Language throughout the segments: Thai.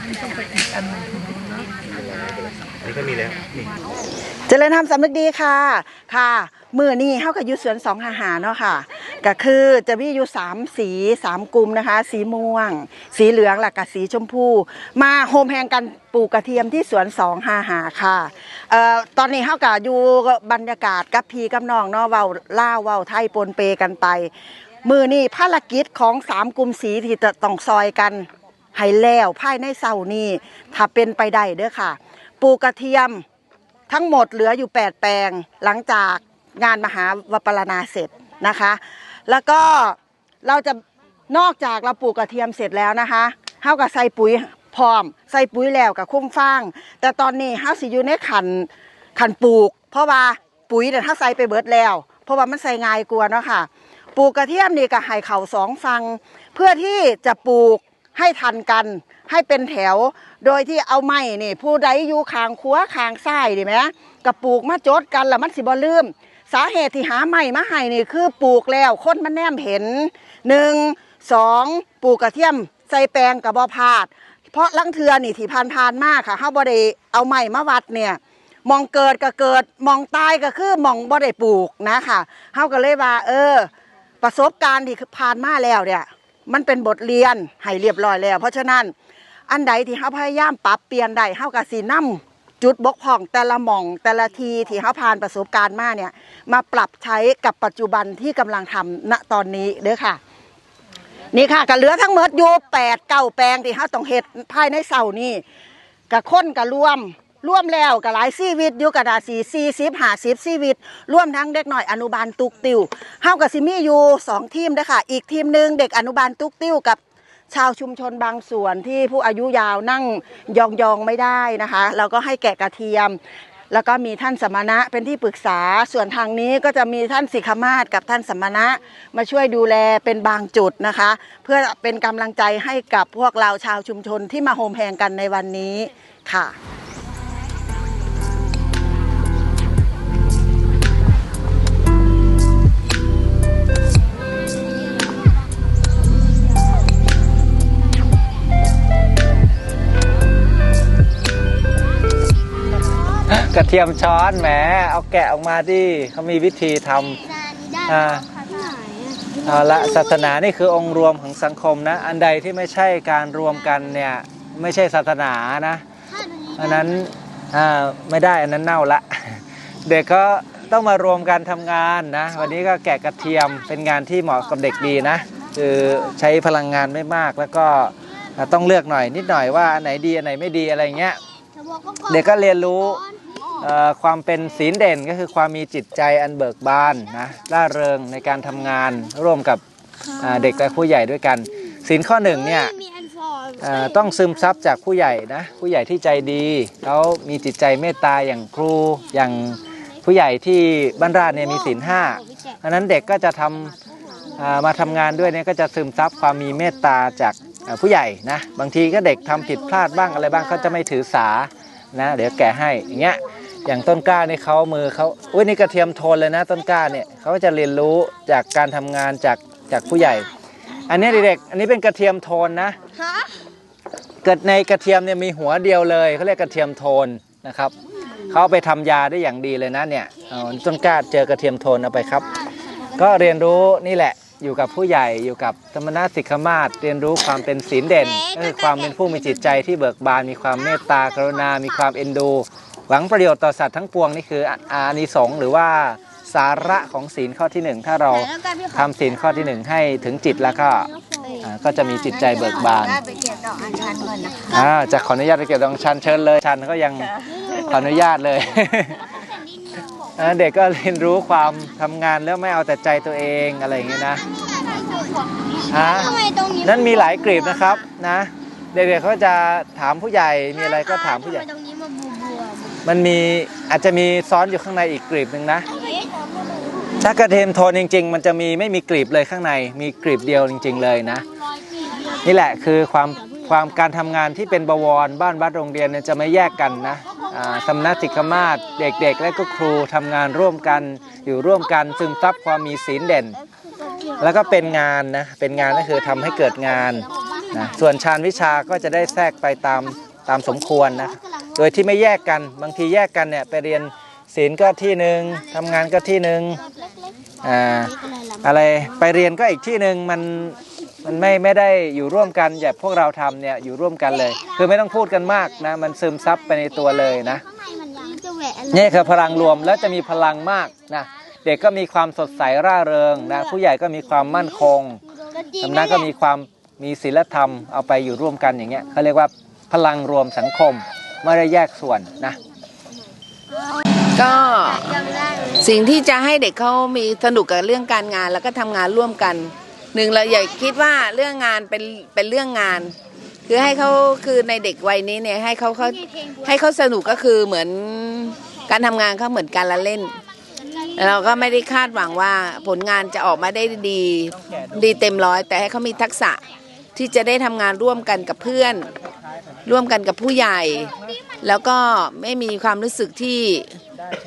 อันนี้ก็มีแล้วนี่เจริญธรรมสำนึกดีค่ะ ค่ะมือนี้เข้ากับยุสวนสองอาหาเนาะค่ะ ก็คือจะมีอยู่สามสีสามกลุ่มนะคะ สีม่วง สีเหลืองและกับสีชมพู มาโฮมแฮงกันปลูกกระเทียมที่สวนสองหาหาค่ะเอ่อตอนนี้เข้ากับอยู่บรรยากาศกับพีกับน้องเนาะเว้าล่าวเว้าไทยปนเปกันไป มือนี้ภารกิจของสามกลุ่มสีที่จะต้องซอยกัน ให้แล้วภายในเสานี้ถ้าเป็นไปได้เด้อค่ะ ปลูกกระเทียมทั้งหมดเหลืออยู่ 8 แปลงหลังจากงานมหาวปรณาเสร็จนะคะ แล้วก็เราจะนอกจากเราปลูกกระเทียมเสร็จแล้วนะคะเฮากับใส่ปุ๋ยพร้อม ใส่ปุ๋ยแล้วกับคุ้มฟาง แต่ตอนนี้เฮาสิอยู่ในขันขันปลูก เพราะว่าปุ๋ยเนี่ยถ้าใส่ไปเบิดแล้ว เพราะว่ามันใส่ง่ายกว่าเนาะค่ะ ปลูกกระเทียมนี่ก็ให้เขาสองฟัง เพื่อที่จะปลูก ให้ทันกัน ให้เป็นแถว โดยที่เอาไม้นี่ ผู้ใดอยู่คางคัวคางซ้ายดีไหมกับปลูกมาจดกันล้วมันสิบ่ลืม สาเหตุที่หาไม้มาให้นี่คือปลูกแล้วคนมันแนมเห็นหนึ่งสองปลูกกระเทียมใส่แปลงกับบอพาด เพราะลังเทือนี่ที่ผ่านผ่านมากค่ะเฮาบ่ได้เอาไม้มาวัดเนี่ยมองเกิดก็เกิดมองตายก็คือมองบ่ได้ปลูกนะค่ะเฮาก็เลยว่า เออ ประสบการณ์ที่ผ่านมาแล้วเนี่ย มันเป็นบทเรียนให้เรียบร้อยแล้ว เพราะฉะนั้นอันใดที่เฮาพยายามปรับเปลี่ยนได้เฮาก็สินำจุดบกพร่องแต่ละหม่องแต่ละทีที่เฮาผ่านประสบการณ์มาเนี่ยมาปรับใช้กับปัจจุบันที่กำลังทำณตอนนี้เด้อค่ะ นี่ค่ะก็เหลือทั้งหมดอยู่แปดเก้าแปลงที่เฮาต้องเฮ็ดภายในเสาร์นี้กับคนกับรวม ร่วมแล้วกับหลายชีวิตอยู่กับดาสีสี่สิบห้าสิบชีวิตร่วมทั้งเด็กหน่อยอนุบาลตุกติวเฮากับซิมีอยู่สองทีมเด้อค่ะอีกทีมหนึ่งเด็กอนุบาลตุกติวกับชาวชุมชนบางส่วนที่ผู้อายุยาวนั่งยองๆไม่ได้นะคะเราก็ให้แกะกระเทียม แล้วก็มีท่านสมณะเป็นที่ปรึกษาส่วนทางนี้ก็จะมีท่านสิกขมาศกับท่านสมณะ มาช่วยดูแลเป็นบางจุดนะคะ เพื่อเป็นกำลังใจให้กับพวกเราชาวชุมชนที่มาโฮมแฮงกันในวันนี้ค่ะ เทียมช้อนแหมเอาแกะออกมาดิเขามีวิธีทำอ่าเอาละศาสนานี่คือองค์รวมของสังคมนะ อันใดที่ไม่ใช่การรวมกันเนี่ยไม่ใช่ศาสนานะอันนั้นอ่าไม่ได้อันนั้นเน่าละ เด็กก็ต้องมารวมกันทำงานนะ วันนี้ก็แกะกระเทียมเป็นงานที่เหมาะกับเด็กดีนะ คือใช้พลังงานไม่มากแล้วก็ต้องเลือกหน่อยนิดหน่อยว่าอันไหนดีอันไหนไม่ดีอะไรเงี้ยเด็กก็เรียนรู้เอ่อ ความเป็นศีลเด่นก็คือความมีจิตใจอันเบิกบานนะร่าเริงในการทำงานร่วมกับอ่าเด็กและผู้ใหญ่ด้วยกันศีลข้อหนึ่งเนี่ยเอ่อต้องซึมซับจากผู้ใหญ่นะผู้ใหญ่ที่ใจดีแล้วมีจิตใจเมตตาอย่างครูอย่างผู้ใหญ่ที่บ้านราชเนี่ยมีศีลห้าเพราะฉะนั้นเด็กก็จะทำอ่ามาทำงานด้วยเนี่ยก็จะซึมซับความมีเมตตาจากเอ่อผู้ใหญ่นะบางทีก็เด็กทำผิดพลาดบ้างอะไรบ้างเขาจะไม่ถือสานะเดี๋ยวแกะให้อย่างเงี้ย อย่างต้นกล้านี่เขามือเขาอุ้ยนี่กระเทียมโทนเลยนะต้นกล้าเนี่ยเขาก็จะเรียนรู้จากการทำงานจากจากผู้ใหญ่ อันนี้เด็กๆอันนี้เป็นกระเทียมโทนนะเกิดในกระเทียมเนี่ยมีหัวเดียวเลยเขาเรียกกระเทียมโทนนะครับเขาเอาไปทำยาได้อย่างดีเลยนะเนี่ยเอาต้นกล้าเจอกระเทียมโทนเอาไปครับ ก็เรียนรู้นี่แหละอยู่กับผู้ใหญ่อยู่กับธรรมนาสิกขมาศเรียนรู้ความเป็นศีลเด่นก็คือความเป็นผู้มีจิตใจที่เบิกบานมีความเมตตากรุณา มีความเอ็นดู หวังประโยชน์ต่อสัตว์ทั้งปวงนี่คืออาอานิสงส์หรือว่าสาระของศีลข้อที่หนึ่งถ้าเราทำศีลข้อที่หนึ่งให้ถึงจิตแล้วก็อ่าก็จะมีจิตใจเบิกบานได้ไปเก็บดอกอัญชันก่อนนะคะอ่าจะขออนุญาตไปเก็บดองชันเชิญเลยชันก็ยังขออนุญาตเลยอ่าเด็กก็เรียนรู้ความทำงานแล้วไม่เอาแต่ใจตัวเองอะไรอย่างเงี้ยนะฮะทำไมตรงนี้นั่นมีหลายกลีบนะครับนะ เด็กๆเขาจะถามผู้ใหญ่มีอะไรก็ถามผู้ใหญ่ มันมีอาจจะมีซ้อนอยู่ข้างในอีกกลีบหนึ่งนะ ถ้ากระเทียมโทนจริง ๆ มันจะมีไม่มีกลีบเลยข้างใน มีกลีบเดียวจริง ๆ เลยนะ นี่แหละคือความความการทำงานที่เป็นบวรบ้านวัดโรงเรียนเนี่ยจะไม่แยกกันนะอ่าสำนักติกมาศเด็กๆ และก็ครูทำงานร่วมกันอยู่ร่วมกันซึมซับความมีศีลเด่น แล้วก็เป็นงานนะเป็นงานก็คือทำให้เกิดงานนะส่วนชาญวิชาก็จะได้แทรกไปตามตามสมควรนะ โดยที่ไม่แยกกัน บางทีแยกกันเนี่ยไปเรียนศีลก็ที่หนึ่งทำงานก็ที่หนึ่งอ่าอะไรไปเรียนก็อีกที่หนึ่งมันมันไม่ไม่ได้อยู่ร่วมกันอย่างพวกเราทำเนี่ยอยู่ร่วมกันเลย คือไม่ต้องพูดกันมากนะมันซึมซับไปในตัวเลยนะนี่คือพลังรวมแล้วจะมีพลังมากนะเด็กก็มีความสดใสร่าเริงนะผู้ใหญ่ก็มีความมั่นคงสำนักก็มีความมีศีลธรรมเอาไปอยู่ร่วมกันอย่างเงี้ยเขาเรียกว่าพลังรวมสังคม ไม่ได้แยกส่วนนะ ก็สิ่งที่จะให้เด็กเขามีสนุกกับเรื่องการงานแล้วก็ทำงานร่วมกันหนึ่งเราอย่าคิดว่าเรื่องงานเป็นเป็นเรื่องงาน คือให้เขาคือในเด็กวัยนี้เนี่ยให้เขาเขาให้เขาสนุกก็คือเหมือนการทำงานเขาเหมือนการละเล่น เราก็ไม่ได้คาดหวังว่าผลงานจะออกมาได้ดีดีเต็มร้อย แต่ให้เขามีทักษะที่จะได้ทำงานร่วมกันกับเพื่อน ร่วมกันกับผู้ใหญ่ แล้วก็ไม่มีความรู้สึกที่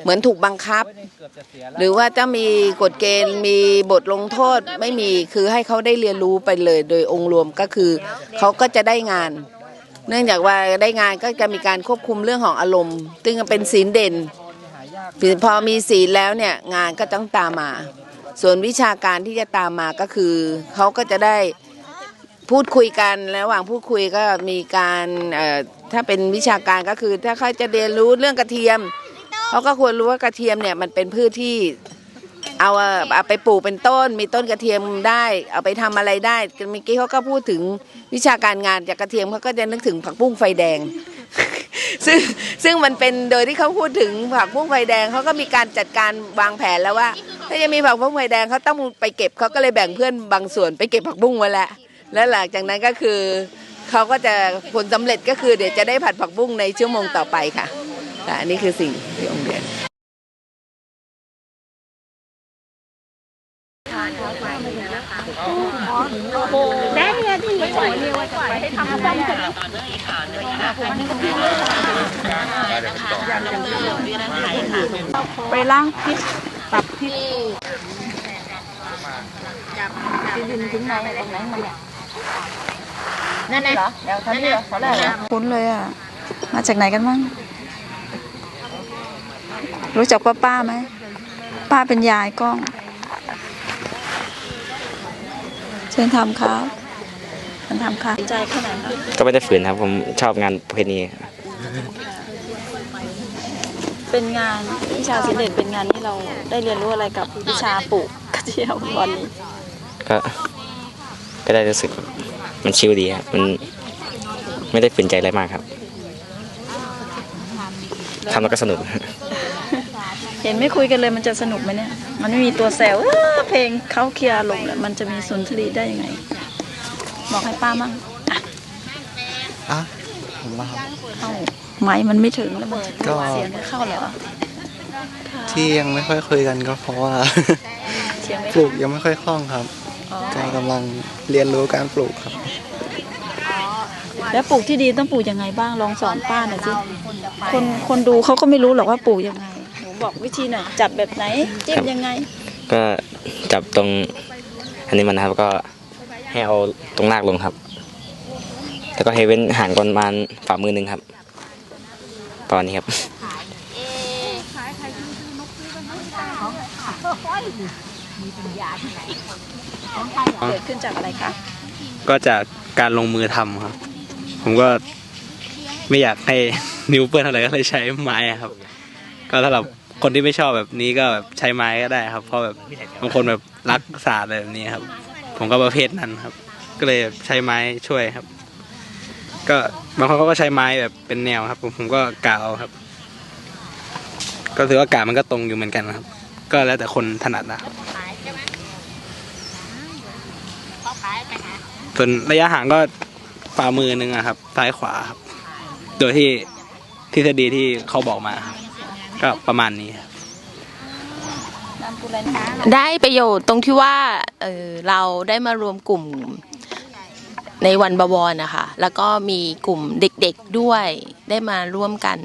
เหมือนถูกบังคับ หรือว่าจะมีกฎเกณฑ์มีบทลงโทษไม่มีคือให้เขาได้เรียนรู้ไปเลย โดยองค์รวมก็คือเขาก็จะได้งาน เนื่องจากว่าได้งานก็จะมีการควบคุมเรื่องของอารมณ์ซึ่งเป็นศีลเด่นพอมีศีลแล้วเนี่ยงานก็ต้องตามมา ส่วนวิชาการที่จะตามมาก็คือเขาก็จะได้ พูดคุยกันระหว่างพูดคุยก็มีการเอ่อถ้าเป็นวิชาการก็คือ ถ้าเขาจะเรียนรู้เรื่องกระเทียมเขาก็ควรรู้ว่ากระเทียมเนี่ยมันเป็นพืชที่เอาเอ่อเอาไปปลูกเป็นต้น มีต้นกระเทียมได้ เอาไปทำอะไรได้เมื่อกี้เขาก็พูดถึงวิชาการงานจากกระเทียมเขาก็จะนึกถึงผักบุ้งไฟแดง ซึ่งซึ่งมันเป็นโดยที่เขาพูดถึงผักบุ้งไฟแดงเขาก็มีการจัดการวางแผนแล้วว่า ถ้าจะมีผักบุ้งไฟแดงเขาต้องไปเก็บเขาก็เลยแบ่งเพื่อนบางส่วนไปเก็บผักบุ้งไว้แล้ว แล้วหลังจากนั้นก็คือเขาก็จะผลสำเร็จก็คือเดี๋ยวจะได้ผัดผักบุ้งในชั่วโมงต่อไปค่ะแต่อันนี้คือสิ่งที่องค์เรียนไปล้างพิษปรับพิษดินทิ้งมาตรงไหนมาเนี่ย นั่นไงเหรอเดี๋ยวทำนี่เหรอขอแรกเหรอคุ้นเลยอะ มาจากไหนกันบ้าง รู้จักป้าป้าไหม ป้าเป็นยายก้อง เชิญทำครับเชิญทำค่ะใจแค่ไหนคะก็ไม่ได้ฝืนครับ ผมชอบงานประเพณีเป็นงานวิชาศิลป์เด่นเป็นงานที่เราได้เรียนรู้อะไรกับวิชาปลูกกระเทียมวันนี้ก็ ก็ได้รู้สึกมันชิลดีครับมันไม่ได้ฝืนใจอะไรมากครับทำแล้วก็สนุก เห็นไม่คุยกันเลยมันจะสนุกไหมเนี่ย มันไม่มีตัวแซวเอ้อเพลงเขาเคลียร์ลงแล้วมันจะมีสุนทรีได้ยังไง บอกให้ป้ามั่งอะอะผมว่าครับ เข้าไม้มันไม่ถึงแล้วมันก็ เสียงไม่เข้าเหรอที่ยังไม่ค่อยคุยกันก็เพราะว่า เสียงไม่ปลูกยังไม่ค่อยคล่องครับอ๋อ ก็กำลังเรียนรู้การปลูกครับ แล้วปลูกที่ดีต้องปลูกยังไงบ้างลองสอนป้าหน่อยสิคนคนดูเขาก็ไม่รู้หรอกว่าปลูกยังไงหนูบอกวิธีหน่อยจับแบบไหนจิ้มยังไง ก็จับตรง อันนี้มันนะครับก็ให้เอาตรงรากลงครับ แล้วก็ให้เว้นห่างกันประมาณฝ่ามือหนึ่งครับประมาณนี้ เกิดขึ้นจากอะไรคะก็จากการลงมือทำครับ ผมก็ไม่อยากให้ นิ้วเปื้อนเท่าไรก็เลยใช้ไม้อะครับ ก็สำหรับคนที่ไม่ชอบแบบนี้ก็แบบใช้ไม้ก็ได้ครับ เพราะแบบบางคนแบบรักศาสตร์อะไรแบบนี้ครับ ผมก็ประเภทนั้นครับ ก็เลยใช้ไม้ช่วยครับ ก็บางคนเขาก็ใช้ไม้แบบเป็นแนวครับ ผมผมก็กะเอาครับ ก็ถือว่ากะมันก็ตรงอยู่เหมือนกันครับ ก็แล้วแต่คนถนัดนะครับ ส่วนระยะห่างก็ฝ่ามือหนึ่งอะครับ ซ้ายขวาครับ โดยที่ทฤษฎีที่เขาบอกมาครับก็ประมาณนี้ครับ ได้ประโยชน์ตรงที่ว่าเออเราได้มารวมกลุ่มในวันบวรนะคะ แล้วก็มีกลุ่มเด็กๆด้วย ได้มาร่วมกัน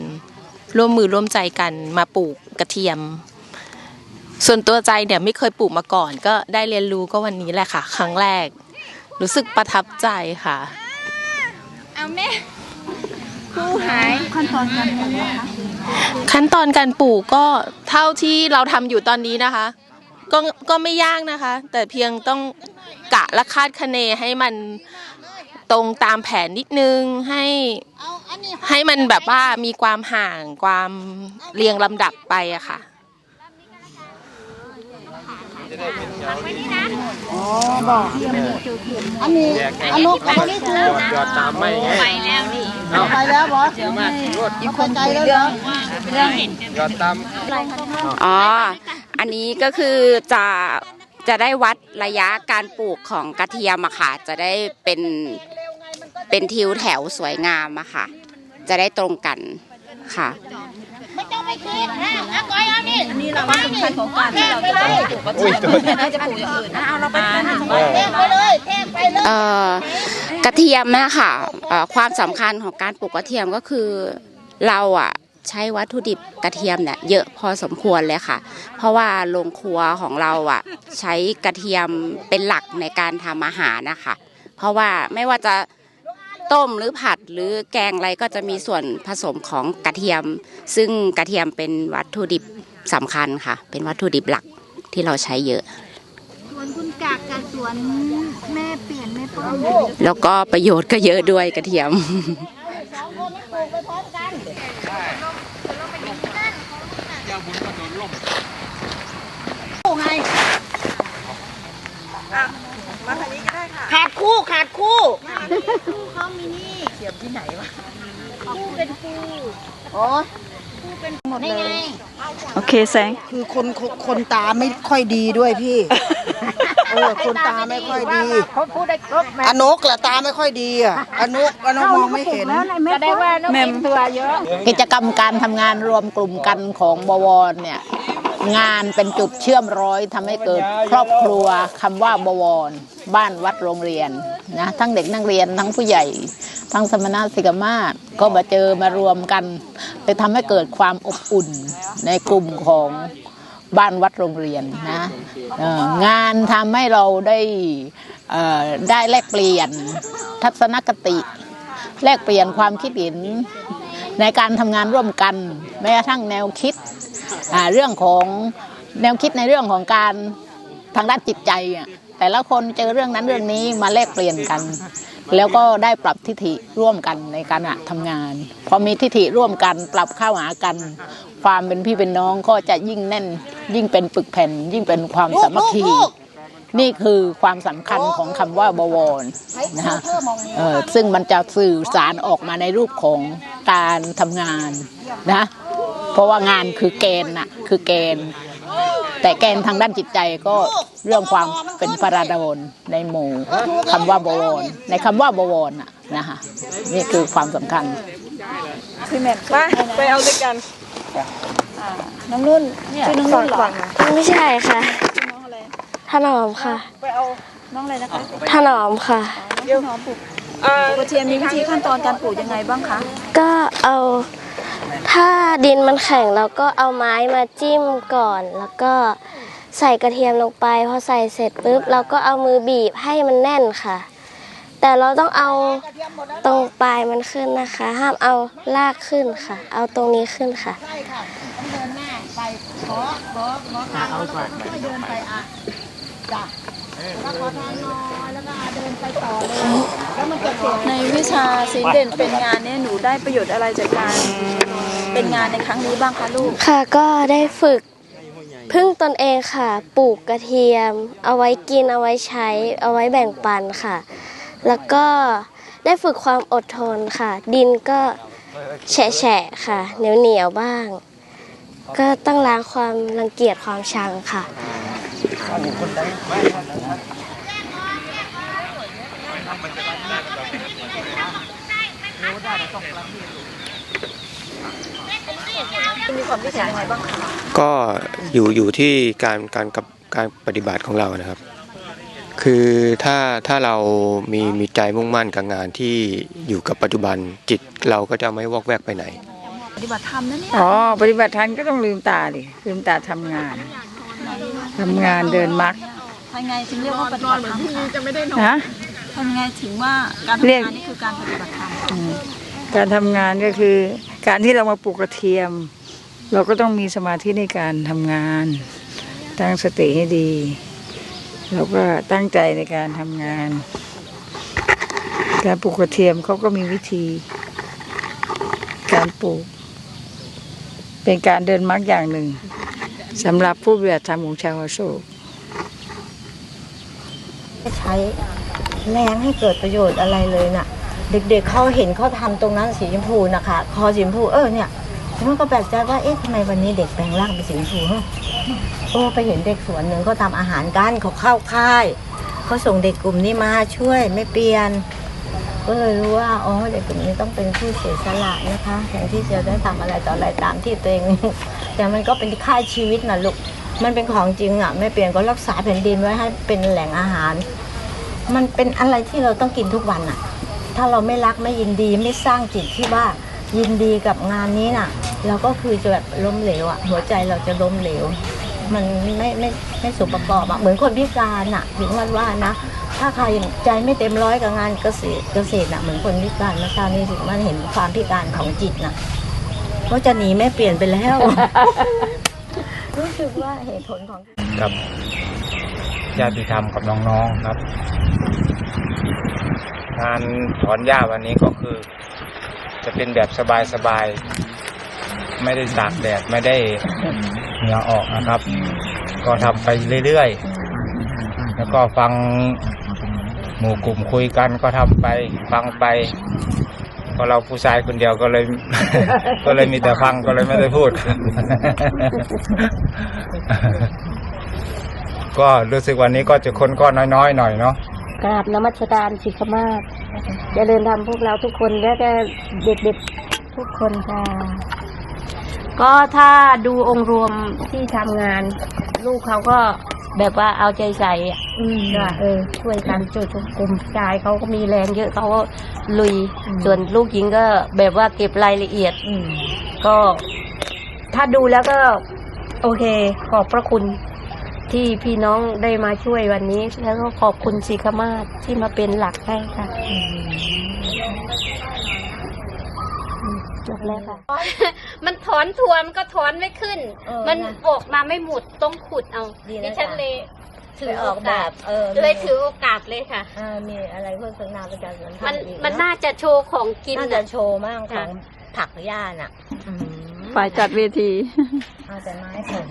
ร่วมมือร่วมใจกันมาปลูกกระเทียม ส่วนตัวใจเนี่ยไม่เคยปลูกมาก่อน ก็ได้เรียนรู้ก็วันนี้แหละค่ะ ครั้งแรก รู้สึกประทับใจค่ะ เอาแม่คู่หายขั้นตอนการปลูกนะคะขั้นตอนการปลูกก็เท่าที่เราทำอยู่ตอนนี้นะคะ ก็ก็ไม่ยากนะคะ แต่เพียงต้องกะและคาดคะเนให้มันตรงตามแผนนิดนึงให้ให้มันแบบว่ามีความห่างความเรียงลำดับไปอะค่ะ อันนี้อันนกเขานี่คือยอดตามไม่ไงไปแล้วนี่ไปแล้วบอสอีกคนใจแล้วเหรอยอดตามอ๋ออันนี้ก็คือจะจะได้วัดระยะการปลูกของกระเทียมอะค่ะ จะได้เป็นเป็นทิวแถวสวยงามอะค่ะ จะได้ตรงกันค่ะ อันนี้เราว่าสำคัญของการที่เราจะต้องปลูกกระเทียมน่าจะปลูกอย่างอื่นนะเอาเราไปกันเอ่อกระเทียมเนะค่ะเอ่อความสำคัญของการปลูกกระเทียมก็คือเราอะใช้วัตถุดิบกระเทียมเนี่ยเยอะพอสมควรเลยค่ะ เพราะว่าโรงครัวของเราอะใช้กระเทียมเป็นหลักในการทำอาหารนะคะ เพราะว่าไม่ว่าจะ ต้มหรือผัดหรือแกงอะไรก็จะมีส่วนผสมของกระเทียม ซึ่งกระเทียมเป็นวัตถุดิบสำคัญค่ะ เป็นวัตถุดิบหลักที่เราใช้เยอะ สวนคุณกากกับสวนแม่เปลี่ยนแม่ป้อมแล้วก็ประโยชน์ก็เยอะด้วยกระเทียม ขาดคู่ขาดคู่เขามีนี่เทียมที่ไหนวะคู่เป็นคู่อ๋อหมดได้เลไงยโอเคแสงคือคนคนคนตาไม่ค่อยดีด้วยพี่เออคนตาไม่ค่อยดีเขาพูดได้ครบแม่อนกแหละตาไม่ค่อยดีอะอนกอนกมองไม่เห็นแสดงว่าน้องแม่มมีตัวเยอะ กิจกรรมการทำงานรวมกลุ่มกันของบวรเนี่ย งานเป็นจุดเชื่อมร้อยทำให้เกิดครอบครัวคำว่าบวร บ้านวัดโรงเรียนนะทั้งเด็กนักเรียนทั้งผู้ใหญ่ ทั้งสมณะสิกมาศก็มาเจอมารวมกันเลยทำให้เกิดความอบอุ่นในกลุ่มของบ้านวัดโรงเรียนนะงานทำให้เราได้ได้แลกเปลี่ยนทัศนคติ แลกเปลี่ยนความคิดเห็น ในการทำงานร่วมกันแม้กระทั่งแนวคิดเรื่องของแนวคิดในเรื่องของการทางด้านจิตใจแต่ละคนเจอเรื่องนั้นเรื่องนี้มาแลกเปลี่ยนกัน แล้วก็ได้ปรับทิฐิร่วมกันในการทำงาน พอมีทิฐิร่วมกันปรับเข้าหากัน ความเป็นพี่เป็นน้องก็จะยิ่งแน่นยิ่งเป็นปึกแผ่น ยิ่งเป็นความสามัคคี นี่คือความสำคัญของคำว่าบวรนะฮะเออซึ่งมันจะสื่อสารออกมาในรูปของการทำงานนะเพราะว่างานคือแกนน่ะคือแกนแต่แกนทางด้านจิตใจก็เรื่องความเป็นพระราดนในหมู่คำว่าบวร ในคำว่าบวรน่ะนะคะนี่คือความสำคัญพี่แม่ไปไปเอาด้วยกันน้องนุ่นชื่อน้องนุ่นเหรอไม่ใช่ค่ะ ถนอมค่ะ ไปเอาน้องอะไรนะคะถนอมค่ะน้องถนอมปลูกปลูกกระเทียมมีวิธีขั้นตอนการปลูกยังไงบ้างคะ ก็เอาถ้าดินมันแข็งเราก็เอาไม้มาจิ้มก่อน แล้วก็ใส่กระเทียมลงไปพอใส่เสร็จปุ๊บเราก็เอามือบีบให้มันแน่นค่ะ แต่เราต้องเอาตรงปลายมันขึ้นนะคะ ห้ามเอาลากขึ้นค่ะ เอาตรงนี้ขึ้นค่ะเดินหน้าไปขอขอขอทางเราช่วยเดินไปอะ จ้ะแล้วขอทางหน่อยแล้วก็อะเดินไปต่อเลยแล้วมันจะเสร็จในวิชาศิลป์เด่นเป็นงานเนี่ยหนูได้ประโยชน์อะไรจากการเป็นงานในครั้งนี้บ้างคะลูก ค่ะก็ได้ฝึกพึ่งตนเองค่ะ ปลูกกระเทียม เอาไว้กินเอาไว้ใช้ เอาไว้แบ่งปันค่ะ แล้วก็ได้ฝึกความอดทนค่ะ ดินก็แฉะๆค่ะ เหนียวเหนียวๆบ้าง ก็ต้องล้างความรังเกียจความชังค่ะ มีความคิเห็นยังไงบ้างคะก็อยู่อยู่ที่การการกับการปฏิบัติของเรานะครับ คือถ้าถ้าเรามีมีใจมุ่งมั่นกับงานที่อยู่กับปัจจุบันจิตเราก็จะไม่วอกแวกไปไหน ปฏิบัติธรรมนะเนี่ย อ๋อ ปฏิบัติธรรมก็ต้องลืมตาดิ ลืมตาทำงาน ทำงานเดินมรรคทำไงถึงเรียกว่าปฏิบัติธรรมคะจะไม่ได้นอนฮะทำไงถึงว่าการเรียทำกงานนี่คือการปฏิบัติธรรมอืมการทำงานก็คือ การที่เรามาปลูกกระเทียม เราก็ต้องมีสมาธิในการทำงาน ตั้งสติให้ดี เราก็ตั้งใจในการทำงาน การปลูกกระเทียมเขาก็มีวิธี การปลูก เป็นการเดินมรรคอย่างหนึ่ง สำหรับผู้ปฏิบัติธรรมของชาวโศกใช้แรงให้เกิดประโยชน์อะไรเลยน่ะ เด็กๆเขาเห็นเขาทำตรงนั้นสีชมพูนะคะคอสีชมพูเออเนี่ยมันก็แปลกใจว่าเอ๊ะทำไมวันนี้เด็กแปลงร่างเป็นสีชมพูฮะโอ้ไปเห็นเด็กสวนหนึ่งเขาทำอาหารกันเขาเข้าค่ายเขาส่งเด็กกลุ่มนี้มาช่วยไม่เปลี่ยน ก็เลยรู้ว่าอ๋อเด็กกลุ่มนี้ต้องเป็นผู้เสียสละนะคะแทนที่จะได้ทำอะไรต่ออะไรตามที่ตัวเองแต่มันก็เป็นค่าชีวิตนะลูกมันเป็นของจริงอะไม่เปลี่ยนก็รักษาแผ่นดินไว้ให้เป็นแหล่งอาหาร มันเป็นอะไรที่เราต้องกินทุกวันอะถ้าเราไม่รักไม่ยินดีไม่สร้างจิตที่ว่ายินดีกับงานนี้น่ะ เราก็คือจะแบบล้มเหลวอะหัวใจเราจะล้มเหลว มันไม่ไม่ไม่สมประกอบอะเหมือนคนพิการอะถึงวันว่านะ ถ้าใครใจไม่เต็มร้อยกับงานเกษตรเกษตรอะเหมือนคนพิการนะคราวนี้ถึงมันเห็นความพิการของจิตน่ะว่าจะหนีแม่เปลี่ยนไปแล้ว รู้สึกว่าเหตุผลของกับญาติธรรมกับน้องๆครับ งานถอนหญ้าวันนี้ก็คือ จะเป็นแบบสบายๆไม่ได้ตากแดดไม่ได้เหงื่อออกนะครับ ก็ทำไปเรื่อยๆ แล้วก็ฟัง หมู่กลุ่มคุยกันก็ทำไป ฟังไปพราะเราผู้ชายคนเดียวก็เลย ก็เลยมีแต่ฟังก็เลยไม่ได้พูด ก็รู้สึกวันนี้ก็จะคนก็น้อยๆหน่อยเนาะกราบนมัสการสิขมาศเจริญธรรมพวกเราทุกคนและก็เด็กๆทุกคนค่ะ ก็ถ้าดูองค์รวมที่ทำงาน ลูกเขาก็ แบบว่าเอาใจใส่อะว่าเออช่วยกันช่วยทุกกลุ่มชายเขาก็มีแรงเยอะเขาก็ลุยส่วนลูกหญิงก็แบบว่าเก็บรายละเอียดก็ถ้าดูแล้วก็ โอเค ขอบพระคุณที่พี่น้องได้มาช่วยวันนี้ แล้วก็ขอบคุณสีขมาศที่มาเป็นหลักให้ค่ะ จบแล้วค่ะ มันถอนทัวร์มันก็ถอนไม่ขึ้น เออมันนะออกมาไม่หมดต้องขุดเอาดีนะดิฉันจ๊ะเลยถือไปอโออกแบกาสบเออเลยถือโอกาสเลยค่ะ เออมีอะไรเพื่อพัฒนาประชาชนมันทำอีกมันน่าจะโชว์ของกินน่าน่ะจะโชว์มากของผักหญ้าน่ะฝ่ายจัดเวที เอาแต่ไม้ผล